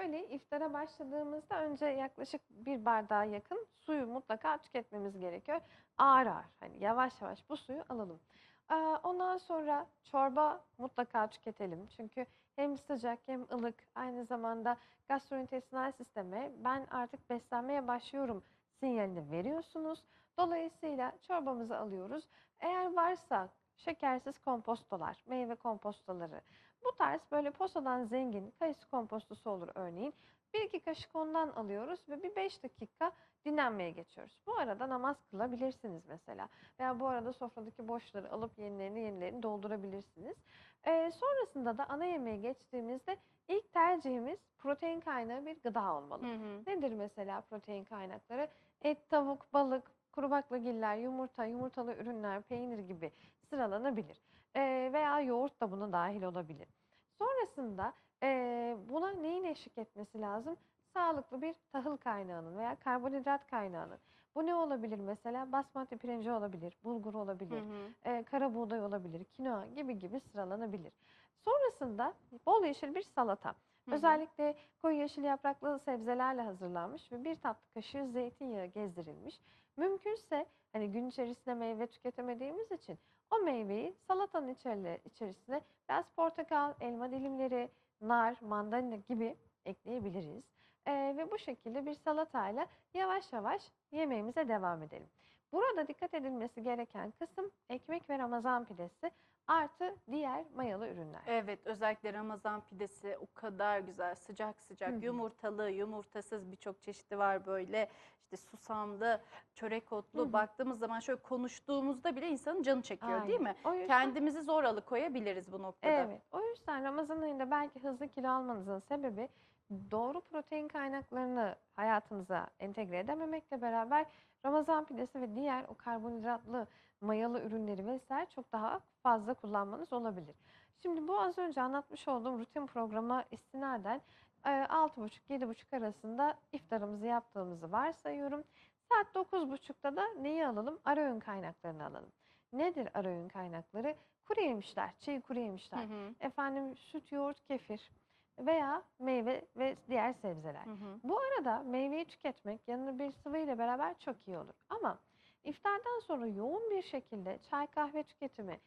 şöyle iftara başladığımızda önce yaklaşık bir bardağa yakın suyu mutlaka tüketmemiz gerekiyor. Ağır ağır hani yavaş yavaş bu suyu alalım. Ee, Ondan sonra çorba mutlaka tüketelim. Çünkü hem sıcak hem ılık aynı zamanda gastrointestinal sisteme ben artık beslenmeye başlıyorum sinyalini veriyorsunuz. Dolayısıyla çorbamızı alıyoruz. Eğer varsa şekersiz kompostolar, meyve kompostoları, bu tarz böyle posadan zengin kayısı kompostosu olur örneğin. Bir iki kaşık ondan alıyoruz ve bir beş dakika dinlenmeye geçiyoruz. Bu arada namaz kılabilirsiniz mesela. Veya bu arada sofradaki boşları alıp yenilerini yenilerini doldurabilirsiniz. Ee, sonrasında da ana yemeğe geçtiğimizde ilk tercihimiz protein kaynağı bir gıda olmalı. Hı hı. Nedir mesela protein kaynakları? Et, tavuk, balık, kuru baklagiller, yumurta, yumurtalı ürünler, peynir gibi sıralanabilir. Ee, veya yoğurt da buna dahil olabilir. Sonrasında ee, buna neyin eşlik etmesi lazım? Sağlıklı bir tahıl kaynağının veya karbonhidrat kaynağının. Bu ne olabilir mesela? Basmati pirinci olabilir, bulgur Hı olabilir, hı. e, kara buğday olabilir, kinoa gibi gibi sıralanabilir. Sonrasında bol yeşil bir salata. Özellikle koyu yeşil yapraklı sebzelerle hazırlanmış ve bir tatlı kaşığı zeytinyağı gezdirilmiş. Mümkünse hani gün içerisinde meyve tüketemediğimiz için o meyveyi salatanın içeri- içerisine biraz portakal, elma dilimleri, nar, mandalina gibi ekleyebiliriz. Ee, ve bu şekilde bir salatayla yavaş yavaş yemeğimize devam edelim. Burada dikkat edilmesi gereken kısım ekmek ve ramazan pidesi artı diğer mayalı ürünler. Evet, özellikle Ramazan pidesi o kadar güzel, sıcak sıcak, Hı hı. yumurtalı, yumurtasız birçok çeşidi var böyle. İşte susamlı, çörek otlu. Hı hı. Baktığımız zaman şöyle konuştuğumuzda bile insanın canı çekiyor değil mi? Aynen. O yüzden- Kendimizi zor alıkoyabiliriz bu noktada. Evet. O yüzden Ramazan ayında belki hızlı kilo almanızın sebebi doğru protein kaynaklarını hayatınıza entegre edememekle beraber Ramazan pidesi ve diğer o karbonhidratlı mayalı ürünleri vesaire çok daha fazla kullanmanız olabilir. Şimdi bu az önce anlatmış olduğum rutin programa istinaden e, 6.30-7.30 arasında iftarımızı yaptığımızı varsayıyorum. Saat 9.30'da da neyi alalım? Ara öğün kaynaklarını alalım. Nedir ara öğün kaynakları? Kuru yemişler, çiğ kuru Hı yemişler. hı, Efendim süt, yoğurt, kefir veya meyve ve diğer sebzeler. hı hı. Bu arada meyveyi tüketmek yanına bir sıvı ile beraber çok iyi olur. Ama iftardan sonra yoğun bir şekilde çay kahve tüketimi,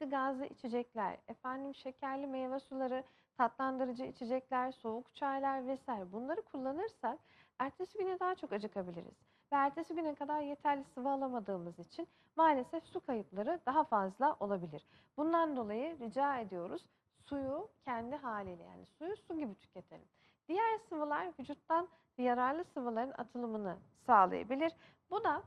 gazlı içecekler, efendim şekerli meyve suları, tatlandırıcı içecekler, soğuk çaylar vesaire bunları kullanırsak ertesi güne daha çok acıkabiliriz. Ve ertesi güne kadar yeterli sıvı alamadığımız için maalesef su kayıpları daha fazla olabilir. Bundan dolayı rica ediyoruz suyu kendi haliyle yani suyu su gibi tüketelim. Diğer sıvılar vücuttan yararlı sıvıların atılımını sağlayabilir. Bu da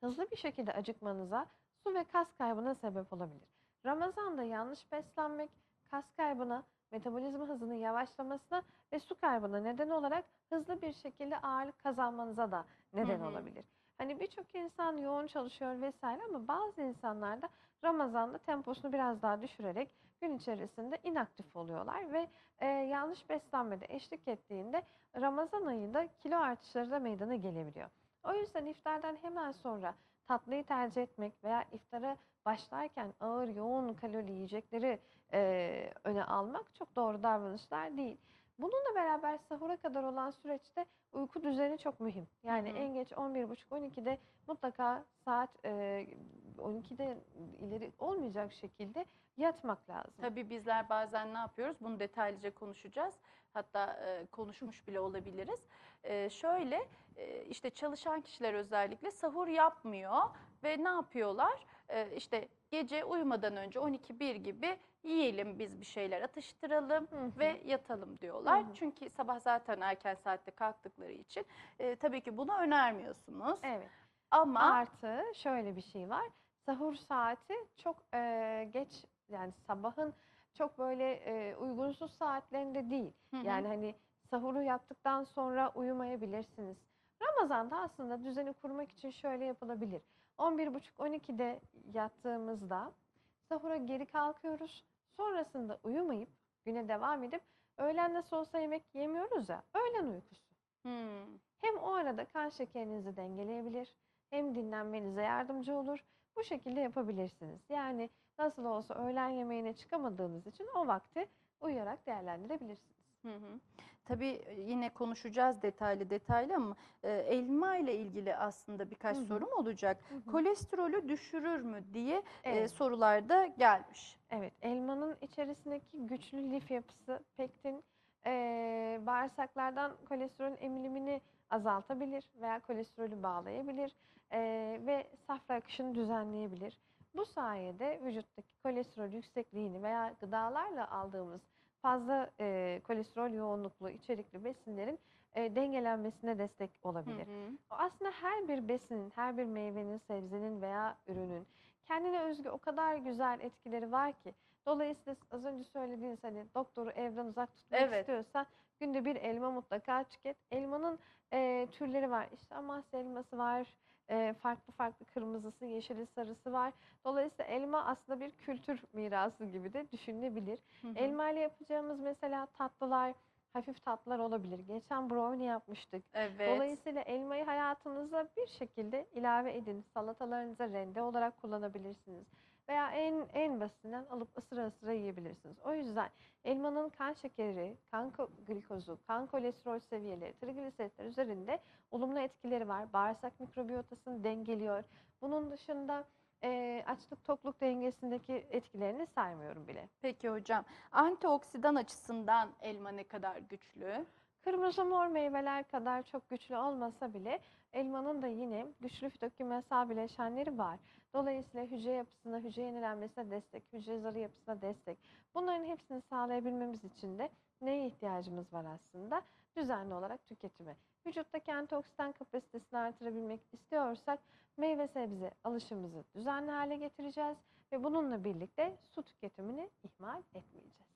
hızlı bir şekilde acıkmanıza, su ve kas kaybına sebep olabilir. Ramazan'da yanlış beslenmek kas kaybına, metabolizma hızının yavaşlamasına ve su kaybına neden olarak hızlı bir şekilde ağırlık kazanmanıza da neden Hı hı. olabilir. Hani birçok insan yoğun çalışıyor vesaire ama bazı insanlar da Ramazan'da temposunu biraz daha düşürerek gün içerisinde inaktif oluyorlar ve e, yanlış beslenmede eşlik ettiğinde Ramazan ayında kilo artışları da meydana gelebiliyor. O yüzden iftardan hemen sonra tatlıyı tercih etmek veya iftara başlarken ağır yoğun kalorili yiyecekleri e, öne almak çok doğru davranışlar değil. Bununla beraber sahura kadar olan süreçte uyku düzeni çok mühim. Yani hı. en geç 11.30-12'de mutlaka saat e, 12'de ileri olmayacak şekilde yatmak lazım. Tabii bizler bazen ne yapıyoruz? Bunu detaylıca konuşacağız. Hatta e, konuşmuş bile olabiliriz. E, şöyle e, işte çalışan kişiler özellikle sahur yapmıyor ve ne yapıyorlar? E, işte gece uyumadan önce 12-1 gibi yiyelim biz bir şeyler atıştıralım Hı hı. ve yatalım diyorlar. Hı hı. Çünkü sabah zaten erken saatte kalktıkları için e, tabii ki bunu önermiyorsunuz. Evet. Ama Artı şöyle bir şey var. Sahur saati çok e, geç yani sabahın çok böyle e, uygunsuz saatlerinde değil. Hı hı. Yani hani sahuru yaptıktan sonra uyumayabilirsiniz. Ramazan'da aslında düzeni kurmak için şöyle yapılabilir. 11.30-12'de yattığımızda sahura geri kalkıyoruz. Sonrasında uyumayıp güne devam edip öğlen nasıl olsa yemek yemiyoruz ya öğlen uykusu. Hmm. Hem o arada kan şekerinizi dengeleyebilir, hem dinlenmenize yardımcı olur. Bu şekilde yapabilirsiniz. Yani nasıl olsa öğlen yemeğine çıkamadığınız için o vakti uyuyarak değerlendirebilirsiniz. Hı hı. Tabii e, yine konuşacağız detaylı detaylı ama e, elma ile ilgili aslında birkaç Hı hı. sorum olacak. Hı hı. Kolesterolü düşürür mü diye e, Evet. sorularda gelmiş. Evet, elmanın içerisindeki güçlü lif yapısı pektin eee, bağırsaklardan kolesterolün emilimini azaltabilir veya kolesterolü bağlayabilir eee, ve safra akışını düzenleyebilir. Bu sayede vücuttaki kolesterol yüksekliğini veya gıdalarla aldığımız fazla eee, kolesterol yoğunluklu içerikli besinlerin eee, dengelenmesine destek Hı olabilir. hı. Aslında her bir besinin, her bir meyvenin, sebzenin veya ürünün kendine özgü o kadar güzel etkileri var ki. Dolayısıyla az önce söylediğiniz hani doktoru evden uzak tutmak Evet. istiyorsan günde bir elma mutlaka tüket. Elmanın e, türleri var. İşte Amasya elması var. e, farklı farklı kırmızısı, yeşili, sarısı var. Dolayısıyla elma aslında bir kültür mirası gibi de düşünülebilir. Hı hı. Elma ile yapacağımız mesela tatlılar, hafif tatlılar olabilir. Geçen brownie yapmıştık. Evet. Dolayısıyla elmayı hayatınıza bir şekilde ilave edin. Salatalarınıza rende olarak kullanabilirsiniz. Veya en en basitinden alıp ısıra ısıra yiyebilirsiniz. O yüzden elmanın kan şekeri, kan ko- glikozu, kan kolesterol seviyeleri, trigliseritler üzerinde olumlu etkileri var. Bağırsak mikrobiyotasını dengeliyor. Bunun dışında eee, açlık tokluk dengesindeki etkilerini saymıyorum bile. Peki hocam. Antioksidan açısından elma ne kadar güçlü? Kırmızı mor meyveler kadar çok güçlü olmasa bile elmanın da yine güçlü fitokimyasal bileşenleri var. Dolayısıyla hücre yapısına, hücre yenilenmesine destek, hücre zarı yapısına destek. Bunların hepsini sağlayabilmemiz için de neye ihtiyacımız var aslında? Düzenli olarak tüketimi. Vücuttaki antioksidan kapasitesini artırabilmek istiyorsak meyve sebze alışımızı düzenli hale getireceğiz ve bununla birlikte su tüketimini ihmal etmeyeceğiz.